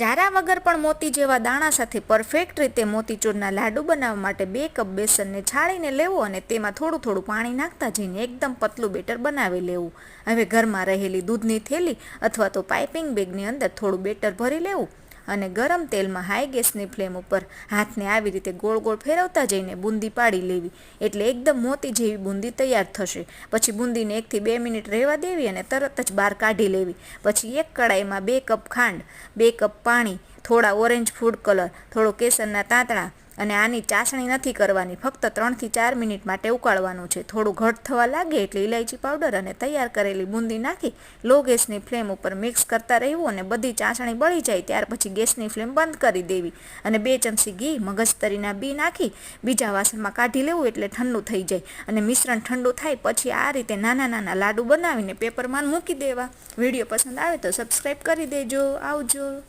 જારા વગર પણ મોતી જેવા દાણા સાથે પરફેક્ટ રીતે મોતીચૂરના લાડુ બનાવવા માટે બે કપ બેસનને છાણીને લેવું અને તેમાં થોડું થોડું પાણી નાખતા જઈને એકદમ પતલું બેટર બનાવી લેવું. હવે ઘરમાં રહેલી દૂધની થેલી અથવા તો પાઇપિંગ બેગની અંદર થોડું બેટર ભરી લેવું. અને ગરમ તેલમાં હાઈ ગેસની ફ્લેમ ઉપર હાથને આવી રીતે ગોળ ગોળ ફેરવતા જઈને બુંદી પાડી લેવી. એટલે એકદમ મોતી જેવી બુંદી તૈયાર થશે. પછી બુંદીને એકથી બે મિનિટ રહેવા દેવી અને તરત જ બહાર કાઢી લેવી. પછી એક કડાઈમાં બે કપ ખાંડ, બે કપ પાણી, થોડા ઓરેન્જ ફૂડ કલર થોડો કેસરના તાંતણા અને આની ચાસણી નથી કરવાની, ફક્ત ત્રણથી ચાર મિનિટ માટે ઉકાળવાનું છે. થોડું ઘટ થવા લાગે એટલે ઇલાયચી પાવડર અને તૈયાર કરેલી બુંદી નાખી લો ગેસની ફ્લેમ ઉપર મિક્સ કરતા રહેવું અને બધી ચાસણી બળી જાય ત્યાર પછી ગેસની ફ્લેમ બંધ કરી દેવી. અને બે ચમચી ઘી, મગજતરીના બી નાખી બીજા વાસણમાં કાઢી લેવું એટલે ઠંડુ થઈ જાય. અને મિશ્રણ ઠંડુ થાય પછી આ રીતે નાના નાના લાડુ બનાવીને પેપરમાં મૂકી દેવા. વીડિયો પસંદ આવે તો સબસ્ક્રાઈબ કરી દેજો. આવજો.